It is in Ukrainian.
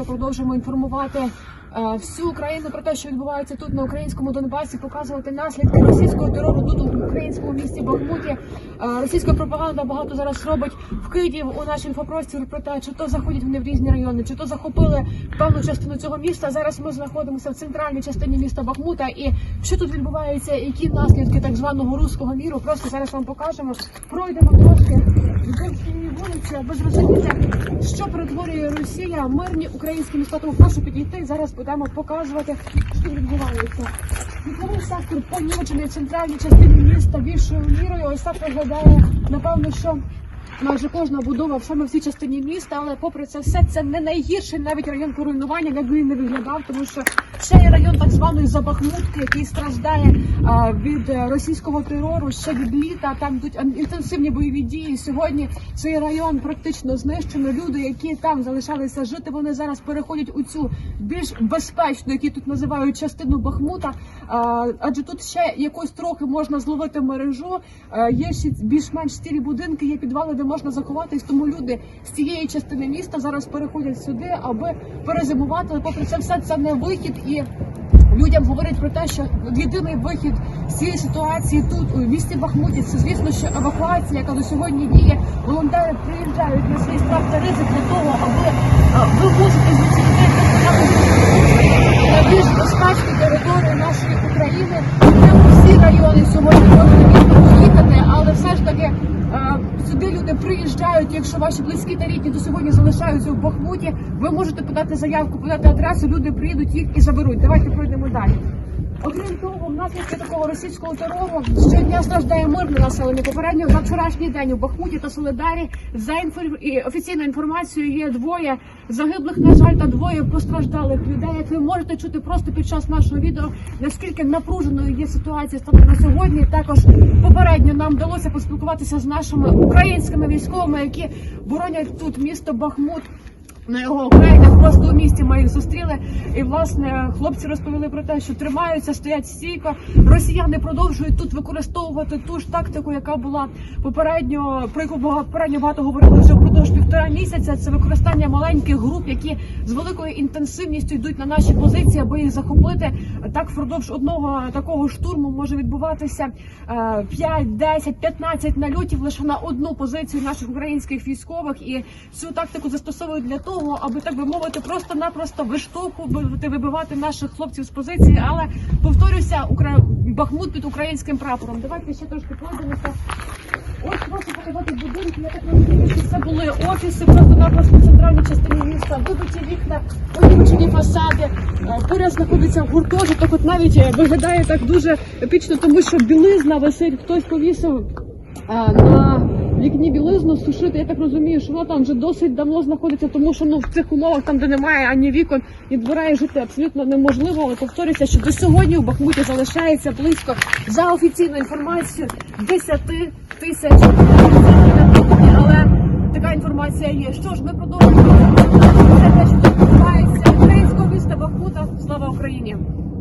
ми продовжуємо інформувати всю Україну про те, що відбувається тут на українському Донбасі, показувати наслідки російського терору тут у українському місті Бахмуті. Е, Російська пропаганда багато зараз робить вкидів у наш інфопростір про те, чи то заходять вони в різні райони, чи то захопили певну частину цього міста. Зараз ми знаходимося в центральній частині міста Бахмута. І що тут відбувається, які наслідки так званого руського міру, просто зараз вам покажемо. Пройдемо трошки цієї вулиці, аби зрозуміти, що перетворює Росія мирні українські міста. Тому прошу підійти. Зараз будемо показувати, що відбувається. Житловий сектор понівечений в центральній частині міста більшою мірою. Ось так виглядає, напевно, що. Майже кожна будова саме в цій частині міста, але попри це все це не найгірший навіть район поруйнування, як він не виглядав, тому що ще є район так званої Забахмутки, який страждає а, від е, російського терору ще від літа. Там йдуть інтенсивні бойові дії. Сьогодні цей район практично знищено. Люди, які там залишалися жити, вони зараз переходять у цю більш безпечну, які тут називають частину Бахмута. А, адже тут ще якось трохи можна зловити мережу. Е, Є ще більш-менш стілі будинки, є підвали, де можна заховатись. Тому люди з цієї частини міста зараз переходять сюди, аби перезимувати. Попри це все це не вихід і. Людям говорять про те, що єдиний вихід з цієї ситуації тут у місті Бахмуті це звісно, що евакуація, яка до сьогодні діє. Волонтери приїжджають на свій страх та ризик для того, аби вивозити звідси людей на більш безпечні території нашої України. Не усі райони сьогодні можуть поїхати, але все ж таки е, сюди люди приїжджають. Якщо ваші близькі та рідні до сьогодні залишаються в Бахмуті, ви можете подати заявку, подати адресу. Люди приїдуть їх і заберуть. Давайте пройдемо далі. Окрім того, внаслідки такого російського терору щодня страждає мирне населення. Попередньо за вчорашній день у Бахмуті та Солидарі за інфор... офіційною інформацією є двоє загиблих, на жаль, та двоє постраждалих людей. Як ви можете чути просто під час нашого відео, наскільки напруженою є ситуація станом на сьогодні. Також попередньо нам вдалося поспілкуватися з нашими українськими військовими, які боронять тут місто Бахмут. На його окраїнах просто у місті ми їх зустріли. І власне хлопці розповіли про те, що тримаються, стоять стійко. Росіяни продовжують тут використовувати ту ж тактику, яка була попередньо про яку попередньо багато говорили вже впродовж півтора місяця. Це використання маленьких груп, які з великою інтенсивністю йдуть на наші позиції, аби їх захопити. Так впродовж одного такого штурму може відбуватися е, 5, 10, 15 нальотів лише на одну позицію наших українських військових. І цю тактику застосовують для того, аби так би мовити, просто-напросто виштовхувати, вибивати наших хлопців з позиції. Але повторюся. Бахмут під українським прапором. Давайте ще трошки пройдемося. Ось будинки. Я так розумію, що це були офіси просто-напросто в центральній частині міста. Вибиті вікна, понівечені фасади. Е, Поряд знаходиться гуртожиток. От навіть е, виглядає так дуже епічно, тому що білизна висить. Хтось повісив е, на вікні білизну сушити. Я так розумію, що вона там вже досить давно знаходиться, тому що ну в цих умовах, там де немає ані вікон, і двора і жити абсолютно неможливо. Але повторюся, що до сьогодні у Бахмуті залишається близько за офіційною інформацією 10 тисяч. Але така інформація є. Що ж, ми продовжуємо. Те, що відбувається. Українського міста Бахмута. Слава Україні!